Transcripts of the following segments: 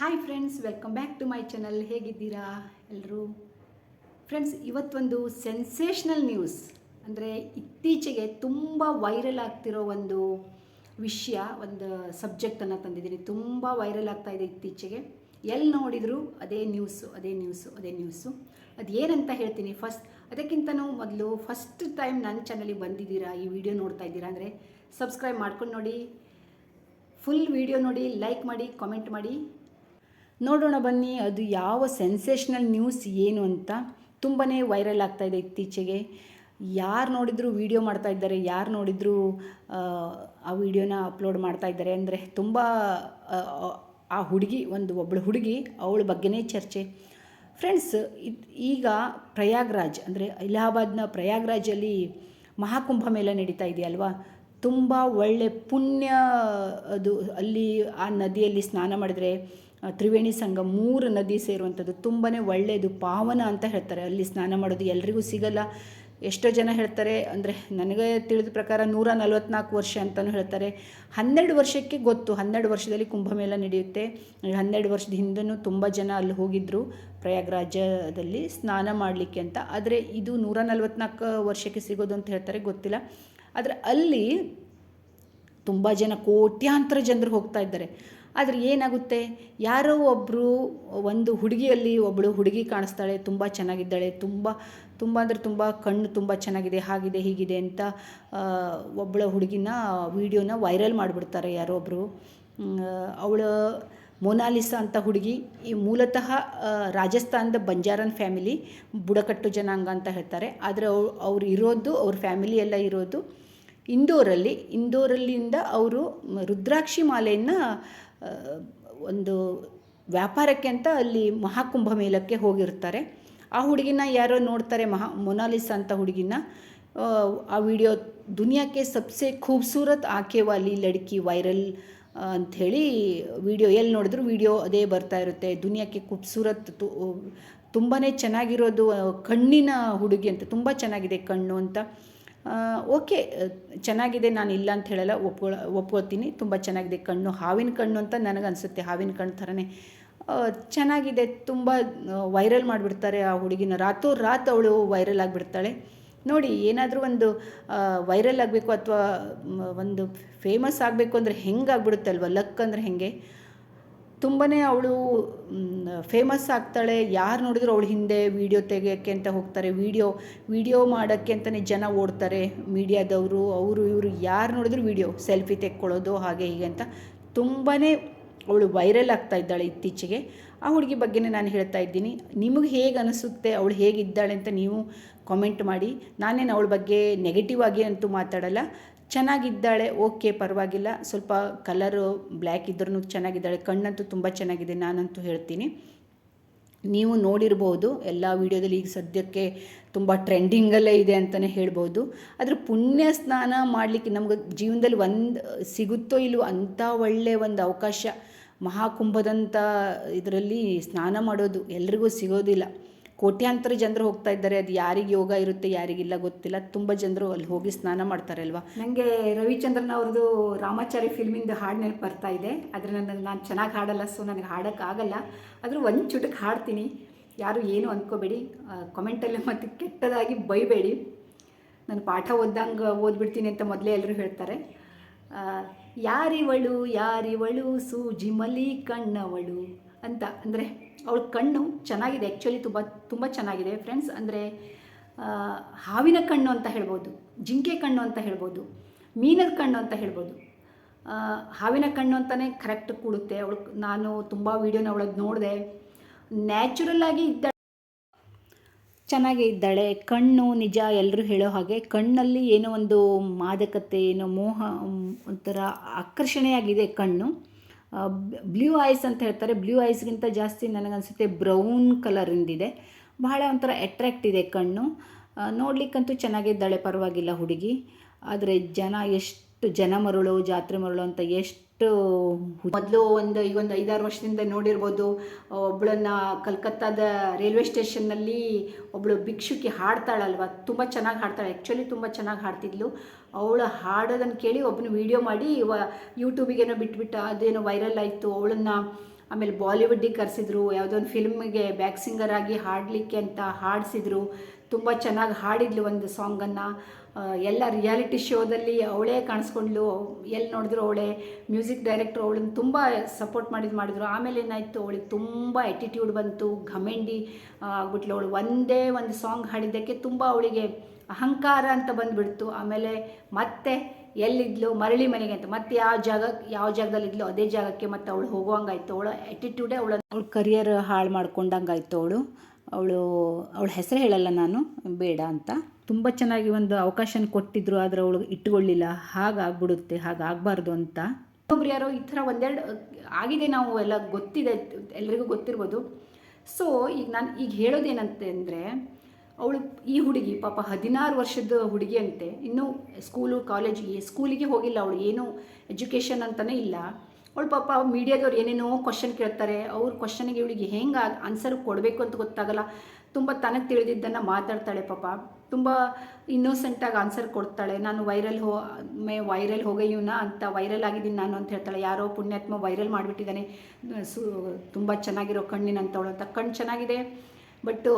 Hi friends welcome back to my channel ಹೇಗಿದ್ದೀರಾ ಎಲ್ಲರೂ friends ಇವತ್ತೊಂದು ಸೆನ್ಸೇಷ್ನಲ್ ನ್ಯೂಸ್ ಅಂದರೆ ಇತ್ತೀಚೆಗೆ ತುಂಬ ವೈರಲ್ ಆಗ್ತಿರೋ ಒಂದು ವಿಷಯ, ಒಂದು ಸಬ್ಜೆಕ್ಟನ್ನು ತಂದಿದ್ದೀನಿ. ತುಂಬ ವೈರಲ್ ಆಗ್ತಾ ಇದೆ ಇತ್ತೀಚೆಗೆ. ಎಲ್ಲಿ ನೋಡಿದರೂ ಅದೇ ನ್ಯೂಸು ಅದೇ ನ್ಯೂಸು ಅದೇ ನ್ಯೂಸು ಅದು ಏನಂತ ಹೇಳ್ತೀನಿ. ಫಸ್ಟ್ ಅದಕ್ಕಿಂತನೂ ಮೊದಲು ಫಸ್ಟ್ ಟೈಮ್ ನನ್ನ ಚಾನಲಿಗೆ ಬಂದಿದ್ದೀರಾ, ಈ ವಿಡಿಯೋ ನೋಡ್ತಾ ಇದ್ದೀರಾ ಅಂದರೆ ಸಬ್ಸ್ಕ್ರೈಬ್ ಮಾಡ್ಕೊಂಡು ನೋಡಿ ಫುಲ್ ವಿಡಿಯೋ ನೋಡಿ ಲೈಕ್ ಮಾಡಿ ಕಾಮೆಂಟ್ ಮಾಡಿ. ನೋಡೋಣ ಬನ್ನಿ ಅದು ಯಾವ ಸೆನ್ಸೇಷ್ನಲ್ ನ್ಯೂಸ್ ಏನು ಅಂತ ತುಂಬಾ ವೈರಲ್ ಆಗ್ತಾ ಇದೆ ಇತ್ತೀಚೆಗೆ. ಯಾರು ನೋಡಿದರೂ ವಿಡಿಯೋ ಮಾಡ್ತಾ ಇದ್ದಾರೆ ಯಾರು ನೋಡಿದರೂ ಆ ವಿಡಿಯೋನ ಅಪ್ಲೋಡ್ ಮಾಡ್ತಾ ಇದ್ದಾರೆ ಅಂದರೆ ತುಂಬ ಆ, ಹುಡುಗಿ ಒಂದು ಒಬ್ಬಳು ಹುಡುಗಿ ಅವಳ ಬಗ್ಗೆನೇ ಚರ್ಚೆ. ಫ್ರೆಂಡ್ಸ್ ಈಗ ಪ್ರಯಾಗ್ರಾಜ್ ಅಂದರೆ ಇಲಹಾಬಾದ್ನ ಪ್ರಯಾಗ್ರಾಜಲ್ಲಿ ಮಹಾಕುಂಭ ಮೇಳ ನಡೀತಾ ಇದೆಯಲ್ವಾ ತುಂಬ ಒಳ್ಳೆ ಪುಣ್ಯ ಅದು ಅಲ್ಲಿ ಆ ನದಿಯಲ್ಲಿ ಸ್ನಾನ ಮಾಡಿದ್ರೆ ತ್ರಿವೇಣಿ ಸಂಘ ಮೂರು ನದಿ ಸೇರುವಂಥದ್ದು ತುಂಬಾ ಒಳ್ಳೆಯದು, ಪಾವನ ಅಂತ ಹೇಳ್ತಾರೆ. ಅಲ್ಲಿ ಸ್ನಾನ ಮಾಡೋದು ಎಲ್ರಿಗೂ ಸಿಗಲ್ಲ. ಎಷ್ಟೋ ಜನ ಹೇಳ್ತಾರೆ, ಅಂದರೆ ನನಗೆ ತಿಳಿದ ಪ್ರಕಾರ ನೂರ ನಲವತ್ನಾಲ್ಕು ವರ್ಷ ಅಂತಲೂ ಹೇಳ್ತಾರೆ. ಹನ್ನೆರಡು ವರ್ಷಕ್ಕೆ ಗೊತ್ತು, ಹನ್ನೆರಡು ವರ್ಷದಲ್ಲಿ ಕುಂಭಮೇಳ ನಡೆಯುತ್ತೆ. ಹನ್ನೆರಡು ವರ್ಷದ ಹಿಂದೂ ತುಂಬ ಜನ ಅಲ್ಲಿ ಹೋಗಿದ್ದರು ಪ್ರಯಾಗ್ರಾಜದಲ್ಲಿ ಸ್ನಾನ ಮಾಡಲಿಕ್ಕೆ ಅಂತ. ಆದರೆ ಇದು ನೂರ ನಲ್ವತ್ನಾಲ್ಕು ವರ್ಷಕ್ಕೆ ಸಿಗೋದು ಅಂತ ಹೇಳ್ತಾರೆ, ಗೊತ್ತಿಲ್ಲ. ಆದರೆ ಅಲ್ಲಿ ತುಂಬ ಜನ, ಕೋಟ್ಯಾಂತರ ಜನರು ಹೋಗ್ತಾ ಇದ್ದಾರೆ. ಆದರೆ ಏನಾಗುತ್ತೆ? ಯಾರೋ ಒಬ್ಬರು ಒಂದು ಹುಡುಗಿಯಲ್ಲಿ ಒಬ್ಬಳು ಹುಡುಗಿ ಕಾಣಿಸ್ತಾಳೆ, ತುಂಬ ಚೆನ್ನಾಗಿದ್ದಾಳೆ, ತುಂಬ ತುಂಬ ಅಂದರೆ ತುಂಬ ಕಣ್ಣು ತುಂಬ ಚೆನ್ನಾಗಿದೆ, ಹಾಗಿದೆ, ಹೀಗಿದೆ ಅಂತ ಒಬ್ಬಳ ಹುಡುಗಿನ ವಿಡಿಯೋನ ವೈರಲ್ ಮಾಡಿಬಿಡ್ತಾರೆ ಯಾರೋ ಒಬ್ಬರು ಅವಳ ಮೊನಾಲಿಸ ಅಂತ ಹುಡುಗಿ, ಈ ಮೂಲತಃ ರಾಜಸ್ಥಾನದ ಬಂಜಾರನ್ ಫ್ಯಾಮಿಲಿ, ಬುಡಕಟ್ಟು ಜನಾಂಗ ಅಂತ ಹೇಳ್ತಾರೆ. ಆದರೆ ಅವ್ರು ಅವ್ರು ಇರೋದು, ಅವ್ರ ಫ್ಯಾಮಿಲಿ ಎಲ್ಲ ಇರೋದು ಇಂದೋರಲ್ಲಿ. ಇಂದೋರಲ್ಲಿಂದ ಅವರು ರುದ್ರಾಕ್ಷಿ ಮಾಲೆಯನ್ನು ಒಂದು ವ್ಯಾಪಾರಕ್ಕೆ ಅಂತ ಅಲ್ಲಿ ಮಹಾಕುಂಭ ಮೇಲಕ್ಕೆ ಹೋಗಿರ್ತಾರೆ. ಆ ಹುಡುಗಿನ ಯಾರೋ ನೋಡ್ತಾರೆ ಮಹಾ ಮೊನಾಲಿಸಾ ಅಂತ ಹುಡುಗಿನ. ಆ, ವಿಡಿಯೋ ದುನಿಯಾಕ್ಕೆ ಸಬ್ಸೆ ಖೂಬ್ಸೂರತ್ ಆಕೆ ವಾಲಿ ಲಡ್ಕಿ ವೈರಲ್ ಅಂಥೇಳಿ ವಿಡಿಯೋ ಎಲ್ಲಿ ನೋಡಿದ್ರು ವಿಡಿಯೋ ಅದೇ ಬರ್ತಾ ಇರುತ್ತೆ. ದುನಿಯಾಕ್ಕೆ ಖೂಬ್ಸೂರತ್ ತುಂಬಾ ಚೆನ್ನಾಗಿರೋದು ಕಣ್ಣಿನ ಹುಡುಗಿ ಅಂತ ತುಂಬ ಚೆನ್ನಾಗಿದೆ ಕಣ್ಣು ಅಂತ. ಓಕೆ ಚೆನ್ನಾಗಿದೆ, ನಾನು ಇಲ್ಲ ಅಂತ ಹೇಳಲ್ಲ, ಒಪ್ಕೊಳ, ಒಪ್ಕೊಳ್ತೀನಿ, ತುಂಬ ಚೆನ್ನಾಗಿದೆ ಕಣ್ಣು, ಹಾವಿನ ಕಣ್ಣು ಅಂತ ನನಗನ್ಸುತ್ತೆ, ಹಾವಿನ ಕಣ್ಣು ಥರನೇ. ಚೆನ್ನಾಗಿದೆ, ತುಂಬ ವೈರಲ್ ಮಾಡಿಬಿಡ್ತಾರೆ ಆ ಹುಡುಗಿನ, ರಾತೋ ರಾತ್ ಅವಳು ವೈರಲ್ ಆಗಿಬಿಡ್ತಾಳೆ. ನೋಡಿ, ಏನಾದರೂ ಒಂದು ವೈರಲ್ ಆಗಬೇಕು ಅಥವಾ ಒಂದು ಫೇಮಸ್ ಆಗಬೇಕು ಅಂದರೆ ಹೆಂಗೆ ಆಗ್ಬಿಡುತ್ತಲ್ವ ಲಕ್ ಅಂದರೆ ಹೆಂಗೆ? ತುಂಬಾ ಅವಳು ಫೇಮಸ್ ಆಗ್ತಾಳೆ. ಯಾರು ನೋಡಿದ್ರು ಅವಳು ಹಿಂದೆ ವೀಡಿಯೋ ತೆಗೆಯೋಕ್ಕೆ ಅಂತ ಹೋಗ್ತಾರೆ. ವೀಡಿಯೋ ವೀಡಿಯೋ ಮಾಡೋಕ್ಕೆ ಅಂತಲೇ ಜನ ಓಡ್ತಾರೆ. ಮೀಡಿಯಾದವರು, ಅವರು ಇವರು ಯಾರು ನೋಡಿದ್ರು ವೀಡಿಯೋ ಸೆಲ್ಫಿ ತೆಕ್ಕೊಳ್ಳೋದು, ಹಾಗೆ ಹೀಗೆ ಅಂತ ತುಂಬಾ ಅವಳು ವೈರಲ್ ಆಗ್ತಾ ಇದ್ದಾಳೆ ಇತ್ತೀಚೆಗೆ. ಆ ಹುಡುಗಿ ಬಗ್ಗೆನೇ ನಾನು ಹೇಳ್ತಾ ಇದ್ದೀನಿ. ನಿಮಗೆ ಹೇಗೆ ಅನಿಸುತ್ತೆ? ಅವಳು ಹೇಗಿದ್ದಾಳೆ ಅಂತ ನೀವು ಕಾಮೆಂಟ್ ಮಾಡಿ. ನಾನೇನು ಅವಳ ಬಗ್ಗೆ ನೆಗೆಟಿವ್ ಆಗಿ ಅಂತೂ ಮಾತಾಡಲ್ಲ. ಚೆನ್ನಾಗಿದ್ದಾಳೆ ಓಕೆ ಪರವಾಗಿಲ್ಲ. ಸ್ವಲ್ಪ ಕಲರು ಬ್ಲ್ಯಾಕ್ ಇದ್ರೂ ಚೆನ್ನಾಗಿದ್ದಾಳೆ. ಕಣ್ಣಂತೂ ತುಂಬ ಚೆನ್ನಾಗಿದೆ, ನಾನಂತೂ ಹೇಳ್ತೀನಿ. ನೀವು ನೋಡಿರ್ಬೋದು, ಎಲ್ಲ ವೀಡಿಯೋದಲ್ಲಿ ಈಗ ಸದ್ಯಕ್ಕೆ ತುಂಬ ಟ್ರೆಂಡಿಂಗಲ್ಲೇ ಇದೆ ಅಂತಲೇ ಹೇಳ್ಬೋದು. ಆದರೆ ಪುಣ್ಯ ಸ್ನಾನ ಮಾಡಲಿಕ್ಕೆ ನಮ್ಗೆ ಜೀವನದಲ್ಲಿ ಒಂದು ಸಿಗುತ್ತೋ ಇಲ್ಲವೋ ಅಂಥ ಒಳ್ಳೆಯ ಒಂದು ಅವಕಾಶ ಮಹಾಕುಂಭದಂಥ ಇದರಲ್ಲಿ ಸ್ನಾನ ಮಾಡೋದು ಎಲ್ರಿಗೂ ಸಿಗೋದಿಲ್ಲ. ಕೋಟ್ಯಾಂತರ ಜನರು ಹೋಗ್ತಾ ಇದ್ದಾರೆ, ಅದು ಯಾರಿಗೆ ಯೋಗ ಇರುತ್ತೆ, ಯಾರಿಗಿಲ್ಲ ಗೊತ್ತಿಲ್ಲ. ತುಂಬ ಜನರು ಅಲ್ಲಿ ಹೋಗಿ ಸ್ನಾನ ಮಾಡ್ತಾರೆ ಅಲ್ವಾ? ನನಗೆ ರವಿಚಂದ್ರನ್ ಅವ್ರದ್ದು ರಾಮಾಚಾರಿ ಫಿಲ್ಮಿಂದ ಹಾಡು ನೆನಪು ಬರ್ತಾ ಇದೆ. ಆದರೆ ನನ್ನ, ನಾನು ಚೆನ್ನಾಗಿ ಹಾಡಲ್ಲ ಸೊ ನನಗೆ ಹಾಡೋಕ್ಕಾಗಲ್ಲ ಆದರೂ ಒಂದು ಚುಟಕ್ಕೆ ಹಾಡ್ತೀನಿ. ಯಾರು ಏನು ಅಂದ್ಕೋಬೇಡಿ ಕಮೆಂಟಲ್ಲಿ ಮತ್ತು ಕೆಟ್ಟದಾಗಿ ಬೈಬೇಡಿ. ನಾನು ಪಾಠ ಓದ್ದಂಗೆ ಓದ್ಬಿಡ್ತೀನಿ ಅಂತ ಮೊದಲೇ ಎಲ್ಲರೂ ಹೇಳ್ತಾರೆ. ಯಾರಿವಳು ಯಾರಿವಳು, ಸೂಜಿ ಮಲಿ ಕಣ್ಣವಳು ಅಂತ. ಅಂದರೆ ಅವಳ ಕಣ್ಣು ಚೆನ್ನಾಗಿದೆ ಆ್ಯಕ್ಚುಲಿ ತುಂಬ ತುಂಬ ಚೆನ್ನಾಗಿದೆ. ಫ್ರೆಂಡ್ಸ್ ಅಂದರೆ ಹಾವಿನ ಕಣ್ಣು ಅಂತ ಹೇಳ್ಬೋದು, ಜಿಂಕೆ ಕಣ್ಣು ಅಂತ ಹೇಳ್ಬೋದು, ಮೀನದ ಕಣ್ಣು ಅಂತ ಹೇಳ್ಬೋದು. ಹಾವಿನ ಕಣ್ಣು ಅಂತಲೇ ಕರೆಕ್ಟ್ ಕೂಡುತ್ತೆ. ಅವಳು, ನಾನು ತುಂಬ ವೀಡಿಯೋನ ಅವಳದ್ದು ನೋಡಿದೆ. ನ್ಯಾಚುರಲ್ ಆಗಿ ಇದ್ದ ಚೆನ್ನಾಗೇ ಇದ್ದಾಳೆ. ಕಣ್ಣು ನಿಜ ಎಲ್ಲರೂ ಹೇಳೋ ಹಾಗೆ, ಕಣ್ಣಲ್ಲಿ ಏನೋ ಒಂದು ಮಾದಕತೆ, ಏನೋ ಮೋಹ, ಒಂಥರ ಆಕರ್ಷಣೆಯಾಗಿದೆ ಕಣ್ಣು. ಬ್ಲೂ ಐಸ್ ಅಂತ ಹೇಳ್ತಾರೆ. ಬ್ಲೂ ಐಸ್ಗಿಂತ ಜಾಸ್ತಿ ನನಗನ್ಸುತ್ತೆ ಬ್ರೌನ್ ಕಲರಿಂದಿದೆ ಬಹಳ ಒಂಥರ ಅಟ್ರ್ಯಾಕ್ಟ್ ಇದೆ ಕಣ್ಣು. ನೋಡಲಿಕ್ಕಂತೂ ಚೆನ್ನಾಗಿದ್ದಾಳೆ ಪರವಾಗಿಲ್ಲ ಹುಡುಗಿ. ಆದರೆ ಜನ ಎಷ್ಟು ಜನ ಮರಳು, ಜಾತ್ರೆ ಮರಳು ಅಂತ ಎಷ್ಟು ಮೊದಲು ಒಂದು ಈಗ ಒಂದು ಐದಾರು ವರ್ಷದಿಂದ ನೋಡಿರ್ಬೋದು ಒಬ್ಬಳನ್ನ ಕಲ್ಕತ್ತಾದ ರೈಲ್ವೆ ಸ್ಟೇಷನ್ನಲ್ಲಿ ಒಬ್ಬಳು ಭಿಕ್ಷುಕಿ ಹಾಡ್ತಾಳಲ್ವ, ತುಂಬ ಚೆನ್ನಾಗಿ ಹಾಡ್ತಾಳೆ ಆ್ಯಕ್ಚುಲಿ ತುಂಬ ಚೆನ್ನಾಗಿ ಹಾಡ್ತಿದ್ಲು. ಅವಳು ಹಾಡೋದನ್ನು ಕೇಳಿ ಒಬ್ಬನು ವೀಡಿಯೋ ಮಾಡಿ ವ ಯೂಟ್ಯೂಬಿಗೇನೋ ಬಿಟ್ಬಿಟ್ಟು, ಅದೇನೋ ವೈರಲ್ ಆಯಿತು, ಅವಳನ್ನು ಆಮೇಲೆ ಬಾಲಿವುಡ್ಡಿಗೆ ಕರೆಸಿದ್ರು, ಯಾವುದೋ ಒಂದು ಫಿಲ್ಮ್ಗೆ ಬ್ಯಾಕ್ ಸಿಂಗರ್ ಆಗಿ ಹಾಡಲಿಕ್ಕೆ ಅಂತ ಹಾಡಿಸಿದ್ರು. ತುಂಬ ಚೆನ್ನಾಗಿ ಹಾಡಿದ್ಲು ಒಂದು ಸಾಂಗನ್ನು. ಎಲ್ಲ ರಿಯಾಲಿಟಿ ಶೋದಲ್ಲಿ ಅವಳೇ ಕಾಣಿಸ್ಕೊಂಡ್ಲು. ಎಲ್ಲಿ ನೋಡಿದ್ರು ಅವಳೆ, ಮ್ಯೂಸಿಕ್ ಡೈರೆಕ್ಟ್ರು ಅವಳನ್ನು ತುಂಬ ಸಪೋರ್ಟ್ ಮಾಡಿದ್ದು ಮಾಡಿದ್ರು. ಆಮೇಲೆ ಏನಾಯಿತು, ಅವಳಿಗೆ ತುಂಬ ಆ್ಯಟಿಟ್ಯೂಡ್ ಬಂತು, ಘಮೆಂಡಿ ಆಗ್ಬಿಟ್ಲು. ಅವಳು ಒಂದೇ ಒಂದು ಸಾಂಗ್ ಹಾಡಿದ್ದಕ್ಕೆ ತುಂಬ ಅವಳಿಗೆ ಅಹಂಕಾರ ಅಂತ ಬಂದುಬಿಡ್ತು. ಆಮೇಲೆ ಮತ್ತೆ ಎಲ್ಲಿದ್ಲು? ಮರಳಿ ಮನೆಗೆ ಅಂತ. ಮತ್ತೆ ಯಾವ ಜಾಗ, ಯಾವ ಜಾಗದಲ್ಲಿ ಇದ್ಲು ಅದೇ ಜಾಗಕ್ಕೆ ಮತ್ತೆ ಅವಳು ಹೋಗುವಂಗಾಯ್ತು. ಅವಳ ಆ್ಯಟಿಟ್ಯೂಡೇ ಅವಳ ಅವಳ ಕರಿಯರ್ ಹಾಳು ಮಾಡ್ಕೊಂಡಂಗಾಯ್ತು ಅವಳು. ಅವಳು ಅವಳ ಹೆಸರು ಹೇಳಲ್ಲ ನಾನು ಬೇಡ ಅಂತ. ತುಂಬ ಚೆನ್ನಾಗಿ ಒಂದು ಅವಕಾಶನ ಕೊಟ್ಟಿದ್ರು ಆದರೆ ಅವಳು ಇಟ್ಕೊಳ್ಳಿಲ್ಲ. ಹಾಗಾಗ್ಬಿಡುತ್ತೆ ಹಾಗಾಗಬಾರ್ದು ಅಂತ. ಒಬ್ಬರು ಯಾರೋ ಈ ಥರ ಒಂದೆರಡು ಆಗಿದೆ ನಾವು ಎಲ್ಲ ಗೊತ್ತಿದೆ ಎಲ್ರಿಗೂ ಗೊತ್ತಿರ್ಬೋದು. ಸೊ ಈಗ ನಾನು ಈಗ ಹೇಳೋದೇನಂತೆ ಅಂದರೆ ಅವಳು ಈ ಹುಡುಗಿ ಪಾಪ ಹದಿನಾರು ವರ್ಷದ ಹುಡುಗಿ ಅಂತೆ. ಇನ್ನೂ ಸ್ಕೂಲು ಕಾಲೇಜಿಗೆ ಸ್ಕೂಲಿಗೆ ಹೋಗಿಲ್ಲ ಅವಳು. ಏನು ಎಜುಕೇಷನ್ ಅಂತಲೇ ಇಲ್ಲ. ಅವಳು ಪಾಪ ಮೀಡಿಯಾದವ್ರು ಏನೇನೋ ಕ್ವಶನ್ ಕೇಳ್ತಾರೆ, ಅವ್ರ ಕ್ವಶನಿಗೆ ಇವಳಿಗೆ ಹೆಂಗೆ ಆನ್ಸರ್ ಕೊಡಬೇಕು ಅಂತ ಗೊತ್ತಾಗಲ್ಲ. ತುಂಬ ತನಗೆ ತಿಳಿದಿದ್ದನ್ನು ಮಾತಾಡ್ತಾಳೆ ಪಾಪ. ತುಂಬ ಇನ್ನೋಸೆಂಟಾಗಿ ಆನ್ಸರ್ ಕೊಡ್ತಾಳೆ. ನಾನು ವೈರಲ್ ಹೋ, ಮೇ ವೈರಲ್ ಹೋಗಯ್ಯೂನ ಅಂತ ವೈರಲ್ ಆಗಿದ್ದೀನಿ ನಾನು ಅಂತ ಹೇಳ್ತಾಳೆ. ಯಾರೋ ಪುಣ್ಯಾತ್ಮ ವೈರಲ್ ಮಾಡಿಬಿಟ್ಟಿದ್ದಾನೆ. ಸು, ತುಂಬ ಚೆನ್ನಾಗಿರೋ ಕಣ್ಣಿನಂತವಳು ಅಂತ. ಕಣ್ಣು ಚೆನ್ನಾಗಿದೆ ಬಟ್ಟು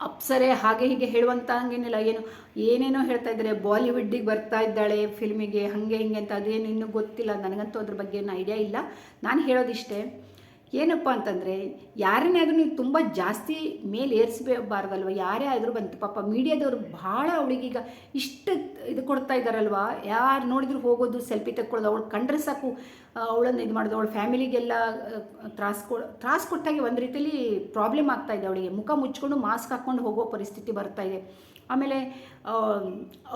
ಅಪ್ಸರೆ ಹಾಗೆ ಹೀಗೆ ಹೇಳುವಂತ ಹಂಗೇನಿಲ್ಲ. ಏನು, ಏನೇನೋ ಹೇಳ್ತಾ ಇದ್ದಾರೆ. ಬಾಲಿವುಡ್ಡಿಗೆ ಬರ್ತಾ ಇದ್ದಾಳೆ ಫಿಲ್ಮಿಗೆ ಹಾಗೆ ಹಿಂಗೆ ಅಂತ ಅದೇನು ಇನ್ನೂ ಗೊತ್ತಿಲ್ಲ. ನನಗಂತೂ ಅದ್ರ ಬಗ್ಗೆ ಏನು ಐಡಿಯಾ ಇಲ್ಲ. ನಾನು ಹೇಳೋದಿಷ್ಟೇ, ಏನಪ್ಪ ಅಂತಂದರೆ, ಯಾರನ್ನೇ ಆದರೂ ನೀವು ತುಂಬ ಜಾಸ್ತಿ ಮೇಲೆ ಏರಿಸಬಾರ್ದಲ್ವ ಯಾರೇ ಆದರೂ ಬಂತು. ಪಾಪ ಮೀಡಿಯಾದವರು ಭಾಳ ಅವಳಿಗೀಗ ಇಷ್ಟು ಇದು ಕೊಡ್ತಾ ಇದ್ದಾರಲ್ವಾ? ಯಾರು ನೋಡಿದ್ರು ಹೋಗೋದು, ಸೆಲ್ಫಿ ತಕ್ಕೊಳ್ಳೋದು, ಅವಳು ಕಂಡ್ರೆ ಸಾಕು ಅವಳನ್ನು ಇದು ಮಾಡೋದು, ಅವಳ ಫ್ಯಾಮಿಲಿಗೆಲ್ಲ ತ್ರಾಸ್ ಕೊ ತ್ರಾಸ್ ಕೊಟ್ಟಾಗೆ ಒಂದು ರೀತಿಯಲ್ಲಿ ಪ್ರಾಬ್ಲಮ್ ಆಗ್ತಾ ಇದೆ ಅವಳಿಗೆ. ಮುಖ ಮುಚ್ಕೊಂಡು ಮಾಸ್ಕ್ ಹಾಕ್ಕೊಂಡು ಹೋಗೋ ಪರಿಸ್ಥಿತಿ ಬರ್ತಾ ಇದೆ. ಆಮೇಲೆ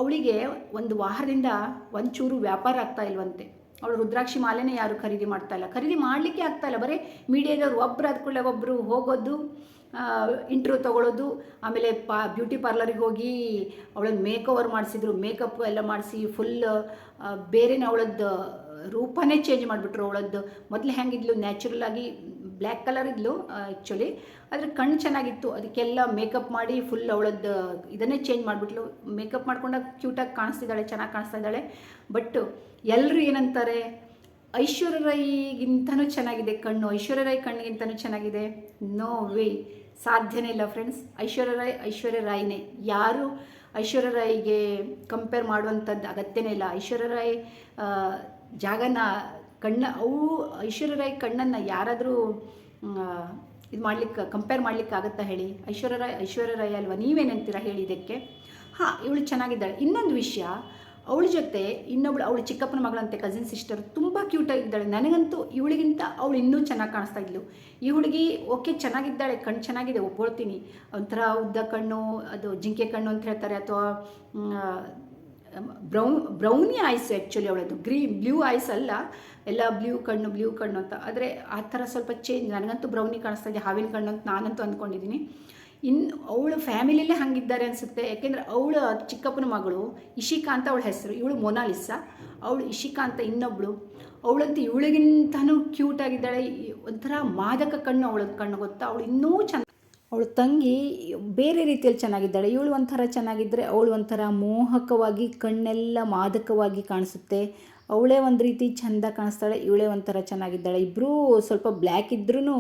ಅವಳಿಗೆ ಒಂದು ವಾರದಿಂದ ಒಂಚೂರು ವ್ಯಾಪಾರ ಆಗ್ತಾ ಇಲ್ವಂತೆ. ಅವಳು ರುದ್ರಾಕ್ಷಿ ಮಾಲೆನೇ ಯಾರು ಖರೀದಿ ಮಾಡ್ತಾ ಇಲ್ಲ. ಖರೀದಿ ಮಾಡಲಿಕ್ಕೆ ಆಗ್ತಾ ಇಲ್ಲ. ಬರೀ ಮೀಡಿಯಾದವ್ರು ಒಬ್ಬರು ಅದ್ಕೊಳ್ಳೆ ಒಬ್ಬರು ಹೋಗೋದು ಇಂಟ್ರ್ಯೂ ತೊಗೊಳೋದು, ಆಮೇಲೆ ಪಾ ಬ್ಯೂಟಿ ಪಾರ್ಲರಿಗೆ ಹೋಗಿ ಅವಳನ್ನು ಮೇಕ್ ಓವರ್ ಮಾಡಿಸಿದ್ರು ಮೇಕಪ್ ಎಲ್ಲ ಮಾಡಿಸಿ ಫುಲ್ ಬೇರೆನೇ ಅವಳದ್ದು ರೂಪನೇ ಚೇಂಜ್ ಮಾಡಿಬಿಟ್ರು. ಅವಳದ್ದು ಮೊದಲು ಹೆಂಗಿದ್ಲು ನ್ಯಾಚುರಲ್ ಆಗಿ ಬ್ಲ್ಯಾಕ್ ಕಲರ್ ಇದ್ಲು ಆ್ಯಕ್ಚುಲಿ ಆದರೆ ಕಣ್ಣು ಚೆನ್ನಾಗಿತ್ತು. ಅದಕ್ಕೆಲ್ಲ ಮೇಕಪ್ ಮಾಡಿ ಫುಲ್ ಅವಳದ್ದು ಇದನ್ನೇ ಚೇಂಜ್ ಮಾಡಿಬಿಟ್ಲು. ಮೇಕಪ್ ಮಾಡ್ಕೊಂಡಾಗ ಕ್ಯೂಟಾಗಿ ಕಾಣಿಸ್ತಿದ್ದಾಳೆ, ಚೆನ್ನಾಗಿ ಕಾಣಿಸ್ತಾ ಇದ್ದಾಳೆ. ಬಟ್ ಎಲ್ಲರೂ ಏನಂತಾರೆ? ಐಶ್ವರ್ಯ ರೈಗಿಂತನೂ ಚೆನ್ನಾಗಿದೆ ಕಣ್ಣು. ಐಶ್ವರ್ಯ ರೈ ಕಣ್ಣಿಗಿಂತನೂ ಚೆನ್ನಾಗಿದೆ. ನೋ ವೇ ಸಾಧ್ಯನೇ ಇಲ್ಲ ಫ್ರೆಂಡ್ಸ್ ಐಶ್ವರ್ಯ ರಾಯ್, ಐಶ್ವರ್ಯ ರಾಯ್ನೇ. ಯಾರು ಐಶ್ವರ್ಯ ರಾಯ್ಗೆ ಕಂಪೇರ್ ಮಾಡುವಂಥದ್ದು ಅಗತ್ಯನೇ ಇಲ್ಲ. ಐಶ್ವರ್ಯ ರಾಯ್ ಜಾಗನ, ಕಣ್ಣ, ಅವು ಐಶ್ವರ್ಯ ರಾಯ್ ಕಣ್ಣನ್ನು ಯಾರಾದರೂ ಇದು ಮಾಡ್ಲಿಕ್ಕೆ ಕಂಪೇರ್ ಮಾಡ್ಲಿಕ್ಕೆ ಆಗುತ್ತಾ ಹೇಳಿ? ಐಶ್ವರ್ಯ ರಾಯ್ ಐಶ್ವರ್ಯ ರಾಯ್ ಅಲ್ವಾ? ನೀವೇನಂತೀರಾ ಹೇಳಿ ಇದಕ್ಕೆ? ಹಾಂ, ಇವಳು ಚೆನ್ನಾಗಿದ್ದಾಳೆ. ಇನ್ನೊಂದು ವಿಷಯ ಅವಳ ಜೊತೆ ಇನ್ನೊಬ್ಳು ಅವಳು ಚಿಕ್ಕಪ್ಪನ ಮಗಳಂತೆ ಕಸಿನ್ ಸಿಸ್ಟರ್ ತುಂಬ ಕ್ಯೂಟಾಗಿದ್ದಾಳೆ ನನಗಂತೂ ಇವಳಿಗಿಂತ ಅವಳು ಇನ್ನೂ ಚೆನ್ನಾಗಿ ಕಾಣಿಸ್ತಾ ಇದ್ಲು. ಈ ಹುಡುಗಿ ಓಕೆ ಚೆನ್ನಾಗಿದ್ದಾಳೆ ಕಣ್ಣು ಚೆನ್ನಾಗಿದೆ, ಒಪ್ಕೊಳ್ತೀನಿ. ಒಂಥರ ಉದ್ದ ಕಣ್ಣು, ಅದು ಜಿಂಕೆ ಕಣ್ಣು ಅಂತ ಹೇಳ್ತಾರೆ, ಅಥವಾ ಬ್ರೌನ್ ಬ್ರೌನಿ ಐಸ್ ಆ್ಯಕ್ಚುಲಿ ಅವಳದು ಗ್ರೀನ್, ಬ್ಲೂ ಐಸ್ ಅಲ್ಲ, ಎಲ್ಲ ಬ್ಲೂ ಕಣ್ಣು ಬ್ಲೂ ಕಣ್ಣು ಅಂತ. ಆದರೆ ಆ ಥರ ಸ್ವಲ್ಪ ಚೇಂಜ್ ನನಗಂತೂ ಬ್ರೌನಿ ಕಾಣಿಸ್ತಾ ಇದೆ, ಹಾವಿನ ಕಣ್ಣು ಅಂತ ನಾನಂತೂ ಅಂದ್ಕೊಂಡಿದ್ದೀನಿ. ಇನ್ನು ಅವಳು ಫ್ಯಾಮಿಲಿಯಲ್ಲೇ ಹಂಗಿದ್ದಾರೆ ಅನಿಸುತ್ತೆ. ಯಾಕೆಂದರೆ ಅವಳು ಚಿಕ್ಕಪ್ಪನ ಮಗಳು, ಇಶಿಕಾ ಅಂತ ಅವಳ ಹೆಸರು. ಇವಳು ಮೊನಾಲಿಸಾ. ಅವಳು ಇಶಿಕಾ ಅಂತ ಇನ್ನೊಬ್ಳು. ಅವಳಂತೂ ಇವಳಿಗಿಂತನೂ ಕ್ಯೂಟ್ ಆಗಿದ್ದಾಳೆ. ಒಂಥರ ಮಾದಕ ಕಣ್ಣು ಅವಳ ಕಣ್ಣು ಗೊತ್ತಾ? ಅವಳು ಇನ್ನೂ ಚೆನ್ನ, ಅವಳ ತಂಗಿ ಬೇರೆ ರೀತಿಯಲ್ಲಿ ಚೆನ್ನಾಗಿದ್ದಾಳೆ. ಇವಳು ಒಂಥರ ಚೆನ್ನಾಗಿದ್ದರೆ ಅವಳು ಒಂಥರ ಮೋಹಕವಾಗಿ, ಕಣ್ಣೆಲ್ಲ ಮಾದಕವಾಗಿ ಕಾಣಿಸುತ್ತೆ. ಅವಳೇ ಒಂದು ರೀತಿ ಚೆಂದ ಕಾಣಿಸ್ತಾಳೆ. ಇವಳೇ ಒಂಥರ ಚೆನ್ನಾಗಿದ್ದಾಳೆ. ಇಬ್ಬರೂ ಸ್ವಲ್ಪ ಬ್ಲ್ಯಾಕ್ ಇದ್ರೂ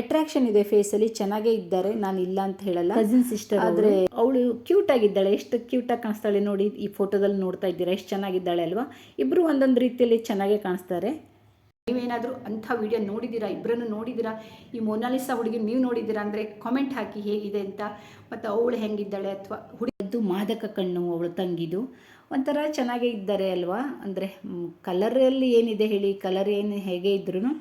ಅಟ್ರಾಕ್ಷನ್ ಇದೆ ಫೇಸಲ್ಲಿ ಚೆನ್ನಾಗೇ ಇದ್ದಾರೆ ನಾನು ಇಲ್ಲ ಅಂತ ಹೇಳಲ್ಲ. ಕಸಿನ್ ಸಿಸ್ಟರ್ ಆದರೆ ಅವಳು ಕ್ಯೂಟ್ ಆಗಿದ್ದಾಳೆ ಎಷ್ಟು ಕ್ಯೂಟಾಗಿ ಕಾಣಿಸ್ತಾಳೆ ನೋಡಿ ಈ ಫೋಟೋದಲ್ಲಿ ನೋಡ್ತಾ ಇದ್ದೀರಾ ಎಷ್ಟು ಚೆನ್ನಾಗಿದ್ದಾಳೆ ಅಲ್ವಾ? ಇಬ್ಬರು ಒಂದೊಂದು ರೀತಿಯಲ್ಲಿ ಚೆನ್ನಾಗೇ ಕಾಣಿಸ್ತಾರೆ. ನೀವೇನಾದರೂ ಅಂಥ ವಿಡಿಯೋ ನೋಡಿದ್ದೀರಾ ಇಬ್ಬರನ್ನು ನೋಡಿದ್ದೀರಾ? ಈ ಮೊನಾಲಿಸಾ ಹುಡುಗಿ ನೀವು ನೋಡಿದ್ದೀರಾ ಅಂದರೆ ಕಾಮೆಂಟ್ ಹಾಕಿ ಹೇಗಿದೆ ಅಂತ ಮತ್ತು ಅವಳು ಹೆಂಗಿದ್ದಾಳೆ ಅಥವಾ ಹುಡುಗದ್ದು ಮಾದಕ ಕಣ್ಣು ಅವಳು ತಂಗಿದು. ಒಂಥರ ಚೆನ್ನಾಗೇ ಇದ್ದಾರೆ ಅಲ್ವಾ? ಅಂದರೆ ಕಲರಲ್ಲಿ ಏನಿದೆ ಹೇಳಿ ಕಲರ್ ಏನು ಹೇಗೆ ಇದ್ರೂ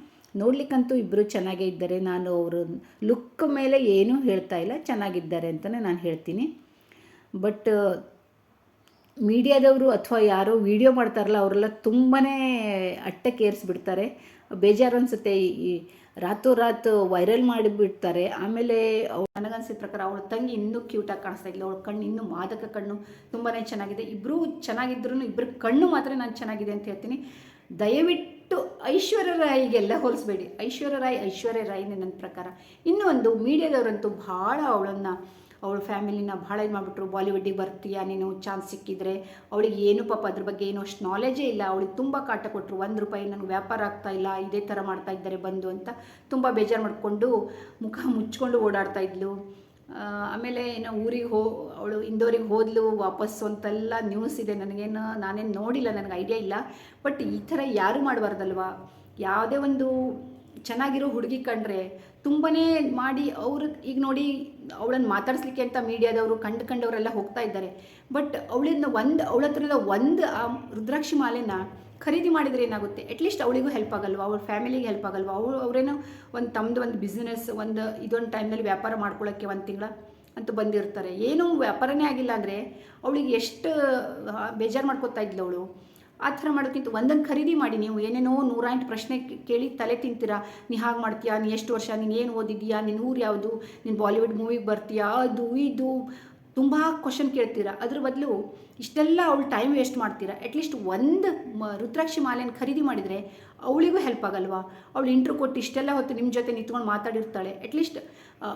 ನೋಡ್ಲಿಕ್ಕಂತೂ ಇಬ್ಬರು ಚೆನ್ನಾಗೇ ಇದ್ದಾರೆ. ನಾನು ಅವರು ಲುಕ್ ಮೇಲೆ ಏನೂ ಹೇಳ್ತಾ ಇಲ್ಲ. ಚೆನ್ನಾಗಿದ್ದಾರೆ ಅಂತಲೇ ನಾನು ಹೇಳ್ತೀನಿ. ಬಟ್ ಮೀಡಿಯಾದವರು ಅಥವಾ ಯಾರೋ ವಿಡಿಯೋ ಮಾಡ್ತಾರಲ್ಲ, ಅವರೆಲ್ಲ ತುಂಬಾ ಅಟ್ಟಕ್ಕೆ ಏರಿಸ್ಬಿಡ್ತಾರೆ. ಬೇಜಾರು ಅನಿಸುತ್ತೆ. ಈ ರಾತೋರಾತು ವೈರಲ್ ಮಾಡಿಬಿಡ್ತಾರೆ. ಆಮೇಲೆ ನನಗನ್ಸಿದ ಪ್ರಕಾರ ಅವಳ ತಂಗಿ ಇನ್ನೂ ಕ್ಯೂಟಾಗಿ ಕಾಣಿಸ್ತಾ ಇಲ್ಲ ಅವಳ ಕಣ್ಣು ಇನ್ನೂ ಮಾದಕ ಕಣ್ಣು ತುಂಬಾ ಚೆನ್ನಾಗಿದೆ. ಇಬ್ಬರೂ ಚೆನ್ನಾಗಿದ್ರು ಇಬ್ಬರು ಕಣ್ಣು ಮಾತ್ರ ನಾನು ಚೆನ್ನಾಗಿದೆ ಅಂತ ಹೇಳ್ತೀನಿ. ದಯವಿಟ್ಟು ಐಶ್ವರ್ಯ ರಾಯಿಗೆಲ್ಲ ಹೋಲಿಸ್ಬೇಡಿ. ಐಶ್ವರ್ಯ ರಾಯ್, ಐಶ್ವರ್ಯ ರಾಯ್ನೇ ನನ್ನ ಪ್ರಕಾರ. ಇನ್ನೂ ಒಂದು ಮೀಡಿಯಾದವರಂತೂ ಭಾಳ ಅವಳನ್ನು, ಅವಳ ಫ್ಯಾಮಿಲಿನ ಭಾಳ ಇದು ಮಾಡಿಬಿಟ್ರು. ಬಾಲಿವುಡ್ಡಿಗೆ ಬರ್ತೀಯಾ ನೀನು? ಚಾನ್ಸ್ ಸಿಕ್ಕಿದ್ರೆ. ಅವಳಿಗೆ ಏನು ಪಾಪ ಅದ್ರ ಬಗ್ಗೆ ಏನು ಅಷ್ಟು ನಾಲೆಜೇ ಇಲ್ಲ. ಅವಳಿಗೆ ತುಂಬ ಕಾಟ ಕೊಟ್ಟರು ಒಂದು ರೂಪಾಯಿ ನನಗೆ ವ್ಯಾಪಾರ ಆಗ್ತಾ ಇಲ್ಲ. ಇದೇ ಥರ ಮಾಡ್ತಾ ಇದ್ದಾರೆ ಬಂದು ಅಂತ ತುಂಬ ಬೇಜಾರು ಮಾಡಿಕೊಂಡು ಮುಖ ಮುಚ್ಕೊಂಡು ಓಡಾಡ್ತಾ ಇದ್ಲು. ಆಮೇಲೆ ಏನೋ ಊರಿಗೆ ಹೋ, ಅವಳು ಇಂದೋರಿಗೆ ಹೋದ್ಲು, ವಾಪಸ್ಸು ಅಂತೆಲ್ಲ ನ್ಯೂಸ್ ಇದೆ. ನನಗೇನು ನಾನೇನು ನೋಡಿಲ್ಲ, ನನಗೆ ಐಡಿಯಾ ಇಲ್ಲ. ಬಟ್ ಈ ಥರ ಯಾರು ಮಾಡಬಾರ್ದಲ್ವಾ? ಯಾವುದೇ ಒಂದು ಚೆನ್ನಾಗಿರೋ ಹುಡುಗಿ ಕಂಡ್ರೆ ತುಂಬಾ ಮಾಡಿ ಅವರು, ಈಗ ನೋಡಿ ಅವಳನ್ನು ಮಾತಾಡಿಸ್ಲಿಕ್ಕೆ ಅಂತ ಮೀಡಿಯಾದವರು ಕಂಡು ಕಂಡವರೆಲ್ಲ ಹೋಗ್ತಾ ಇದ್ದಾರೆ. ಬಟ್ ಅವಳಿಂದ ಒಂದು ಅವಳ ಹತ್ರದ ಒಂದು, ಆ ರುದ್ರಾಕ್ಷಿ ಮಾಲೆನ ಖರೀದಿ ಮಾಡಿದರೆ ಏನಾಗುತ್ತೆ? ಅಟ್ಲೀಸ್ಟ್ ಅವಳಿಗೂ ಹೆಲ್ಪ್ ಆಗಲ್ವಾ? ಅವ್ರ ಫ್ಯಾಮಿಲಿಗೆ ಹೆಲ್ಪ್ ಆಗಲ್ವಾ? ಅವ್ರು, ಅವರೇನೋ ಒಂದು ತಮ್ಮದು ಒಂದು ಬಿಸ್ನೆಸ್ ಒಂದು ಇದೊಂದು ಟೈಮ್ನಲ್ಲಿ ವ್ಯಾಪಾರ ಮಾಡ್ಕೊಳ್ಳೋಕ್ಕೆ ಒಂದು ತಿಂಗಳ ಅಂತ ಬಂದಿರ್ತಾರೆ. ಏನೂ ವ್ಯಾಪಾರನೇ ಆಗಿಲ್ಲ ಅಂದರೆ ಅವಳಿಗೆ ಎಷ್ಟು ಬೇಜಾರು ಮಾಡ್ಕೊತಾ ಇದ್ಲು ಅವಳು. ಆ ಥರ ಮಾಡೋಕ್ಕಿಂತ ಒಂದನ್ನು ಖರೀದಿ ಮಾಡಿ ನೀವು. ಏನೇನೋ ನೂರಾಂಟು ಪ್ರಶ್ನೆ ಕೇಳಿ ತಲೆ ತಿಂತೀರಾ? ನೀ ಹಾಗೆ ಮಾಡ್ತೀಯಾ? ನೀ ಎಷ್ಟು ವರ್ಷ? ನೀನು ಏನು ಓದಿದ್ಯಾ ನಿನ್ನ ಊರು ಯಾವುದು? ನೀನು ಬಾಲಿವುಡ್ ಮೂವಿಗೆ ಬರ್ತೀಯಾ? ಅದು, ಇದು. ತುಂಬ ಕ್ವಶನ್ ಕೇಳ್ತೀರಾ? ಅದ್ರ ಬದಲು ಇಷ್ಟೆಲ್ಲ ಅವಳು ಟೈಮ್ ವೇಸ್ಟ್ ಮಾಡ್ತೀರಾ? ಅಟ್ಲೀಸ್ಟ್ ಒಂದು ಮ, ರುದ್ರಾಕ್ಷಿ ಮಾಲೆಯನ್ನು ಖರೀದಿ ಮಾಡಿದರೆ ಅವಳಿಗೂ ಹೆಲ್ಪ್ ಆಗಲ್ವಾ? ಅವಳು ಇಂಟ್ರ್ ಕೊಟ್ಟು ಇಷ್ಟೆಲ್ಲ ಹೊತ್ತು ನಿಮ್ಮ ಜೊತೆ ನಿಂತ್ಕೊಂಡು ಮಾತಾಡಿರ್ತಾಳೆ. ಅಟ್ಲೀಸ್ಟ್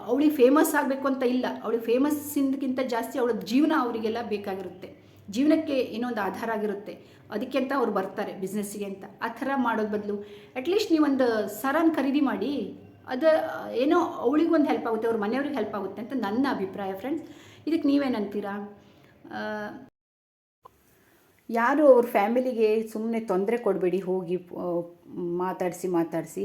ಅವಳಿಗೆ ಫೇಮಸ್ ಆಗಬೇಕು ಅಂತ ಇಲ್ಲ. ಅವಳಿಗೆ ಫೇಮಸ್ಸಿಂದಕ್ಕಿಂತ ಜಾಸ್ತಿ ಅವಳ ಜೀವನ ಅವರಿಗೆಲ್ಲ ಬೇಕಾಗಿರುತ್ತೆ. ಜೀವನಕ್ಕೆ ಇನ್ನೊಂದು ಆಧಾರ ಆಗಿರುತ್ತೆ. ಅದಕ್ಕೆ ಅಂತ ಅವ್ರು ಬರ್ತಾರೆ ಬಿಸ್ನೆಸ್ಸಿಗೆ ಅಂತ. ಆ ಥರ ಮಾಡೋದು ಬದಲು ಅಟ್ಲೀಸ್ಟ್ ನೀವೊಂದು ಸರನ್ ಖರೀದಿ ಮಾಡಿ ಅದು, ಏನೋ ಅವಳಿಗೊಂದು ಹೆಲ್ಪ್ ಆಗುತ್ತೆ, ಅವ್ರ ಮನೆಯವ್ರಿಗೆ ಹೆಲ್ಪ್ ಆಗುತ್ತೆ ಅಂತ ನನ್ನ ಅಭಿಪ್ರಾಯ ಫ್ರೆಂಡ್ಸ್ ಇದಕ್ಕೆ ನೀವೇನಂತೀರಾ ಯಾರು ಅವ್ರ ಫ್ಯಾಮಿಲಿಗೆ ಸುಮ್ಮನೆ ತೊಂದರೆ ಕೊಡಬೇಡಿ ಹೋಗಿ ಮಾತಾಡಿಸಿ ಮಾತಾಡಿಸಿ.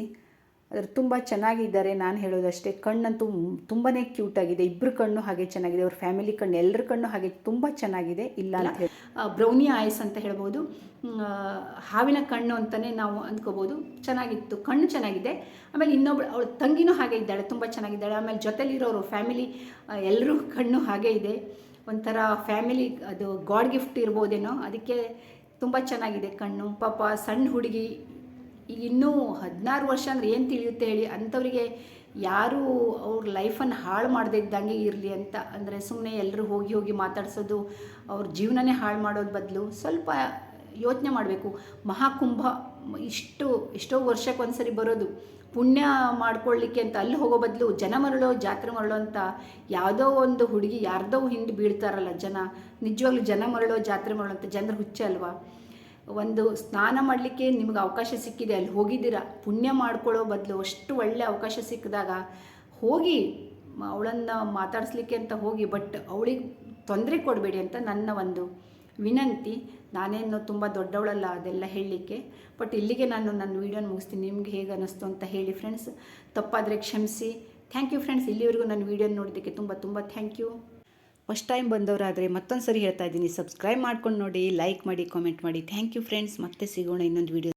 ಅದ್ರ ತುಂಬ ಚೆನ್ನಾಗಿದ್ದಾರೆ. ನಾನು ಹೇಳೋದಷ್ಟೇ ಕಣ್ಣಂತೂ ತುಂಬಾ ಕ್ಯೂಟಾಗಿದೆ ಇಬ್ಬರು ಕಣ್ಣು ಹಾಗೆ ಚೆನ್ನಾಗಿದೆ. ಅವ್ರ ಫ್ಯಾಮಿಲಿ ಕಣ್ಣು ಎಲ್ಲರ ಕಣ್ಣು ಹಾಗೆ ತುಂಬ ಚೆನ್ನಾಗಿದೆ. ಇಲ್ಲ ಅಂತ ಹೇಳಿ ಬ್ರೌನಿ ಆಯಸ್ ಅಂತ ಹೇಳ್ಬೋದು. ಹಾವಿನ ಕಣ್ಣು ಅಂತಲೇ ನಾವು ಅಂದ್ಕೋಬೋದು. ಚೆನ್ನಾಗಿತ್ತು. ಕಣ್ಣು ಚೆನ್ನಾಗಿದೆ. ಆಮೇಲೆ ಇನ್ನೊಬ್ಳು ಅವಳ ತಂಗಿನೂ ಹಾಗೆ ಇದ್ದಾಳೆ. ತುಂಬ ಚೆನ್ನಾಗಿದ್ದಾಳೆ. ಆಮೇಲೆ ಜೊತೆಲಿರೋರು ಫ್ಯಾಮಿಲಿ ಎಲ್ಲರೂ ಕಣ್ಣು ಹಾಗೆ ಇದೆ. ಒಂಥರ ಫ್ಯಾಮಿಲಿ ಅದು ಗಾಡ್ ಗಿಫ್ಟ್ ಇರ್ಬೋದೇನೋ. ಅದಕ್ಕೆ ತುಂಬ ಚೆನ್ನಾಗಿದೆ ಕಣ್ಣು. ಪಾಪ ಸಣ್ಣ ಹುಡುಗಿ ಇನ್ನೂ ಹದಿನಾರು ವರ್ಷ ಅಂದರೆ ಏನು ತಿಳಿಯುತ್ತೆ ಹೇಳಿ, ಅಂಥವರಿಗೆ ಯಾರು ಅವ್ರ ಲೈಫನ್ನು ಹಾಳು ಮಾಡದೇ ಇದ್ದಂಗೆ ಇರಲಿ ಅಂತ ಅಂದರೆ ಸುಮ್ಮನೆ ಎಲ್ಲರೂ ಹೋಗಿ ಹೋಗಿ ಮಾತಾಡಿಸೋದು, ಅವ್ರ ಜೀವನನೇ ಹಾಳು ಮಾಡೋದು ಬದಲು ಸ್ವಲ್ಪ ಯೋಚನೆ ಮಾಡಬೇಕು. ಮಹಾಕುಂಭ ಇಷ್ಟು, ಎಷ್ಟೋ ವರ್ಷಕ್ಕೆ ಒಂದ್ಸರಿ ಬರೋದು. ಪುಣ್ಯ ಮಾಡ್ಕೊಳ್ಳಿಕ್ಕೆ ಅಂತ ಅಲ್ಲಿ ಹೋಗೋ ಬದಲು ಜನ ಮರಳೋ, ಜಾತ್ರೆ ಮರಳೋ ಅಂತ ಯಾವುದೋ ಒಂದು ಹುಡುಗಿ ಯಾರ್ದೋ ಹಿಂದೆ ಬೀಳ್ತಾರಲ್ಲ ಜನ, ನಿಜವಾಗ್ಲೂ ಜನ ಮರಳೋ, ಜಾತ್ರೆ ಮರಳೋ ಅಂತ, ಜನರ ಹುಚ್ಚ ಅಲ್ವಾ? ಒಂದು ಸ್ನಾನ ಮಾಡಲಿಕ್ಕೆ ನಿಮ್ಗೆ ಅವಕಾಶ ಸಿಕ್ಕಿದೆ, ಅಲ್ಲಿ ಹೋಗಿದ್ದೀರಾ? ಪುಣ್ಯ ಮಾಡ್ಕೊಳ್ಳೋ ಬದಲು ಅಷ್ಟು ಒಳ್ಳೆ ಅವಕಾಶ ಸಿಕ್ಕಿದಾಗ ಹೋಗಿ ಅವಳನ್ನು ಮಾತಾಡಿಸ್ಲಿಕ್ಕೆ ಅಂತ ಹೋಗಿ ಬಟ್ ಅವಳಿಗೆ ತೊಂದರೆ ಕೊಡಬೇಡಿ ಅಂತ ನನ್ನ ಒಂದು ವಿನಂತಿ. ನಾನೇನು ತುಂಬ ದೊಡ್ಡವಳಲ್ಲ ಅದೆಲ್ಲ ಹೇಳಲಿಕ್ಕೆ. ಬಟ್ ಇಲ್ಲಿಗೆ ನಾನು ನನ್ನ ವೀಡಿಯೋನ ಮುಗಿಸ್ತೀನಿ. ನಿಮ್ಗೆ ಹೇಗೆ ಅನ್ನಿಸ್ತು ಅಂತ ಹೇಳಿ ಫ್ರೆಂಡ್ಸ್ ತಪ್ಪಾದರೆ ಕ್ಷಮಿಸಿ. ಥ್ಯಾಂಕ್ ಯು ಫ್ರೆಂಡ್ಸ್ ಇಲ್ಲಿವರೆಗೂ ನನ್ನ ವೀಡಿಯೋನ ನೋಡೋದಕ್ಕೆ ತುಂಬ ತುಂಬ ಥ್ಯಾಂಕ್ ಯು ಫಸ್ಟ್ ಟೈಮ್ ಬಂದವರಾದರೆ ಮತ್ತೊಂದು ಸರಿ ಹೇಳ್ತಾ ಇದ್ದೀನಿ. ಸಬ್ಸ್ಕ್ರೈಬ್ ಮಾಡ್ಕೊಂಡು ನೋಡಿ ಲೈಕ್ ಮಾಡಿ ಕಾಮೆಂಟ್ ಮಾಡಿ. ಥ್ಯಾಂಕ್ ಯು ಫ್ರೆಂಡ್ಸ್ ಮತ್ತೆ ಸಿಗೋಣ ಇನ್ನೊಂದು ವೀಡಿಯೋ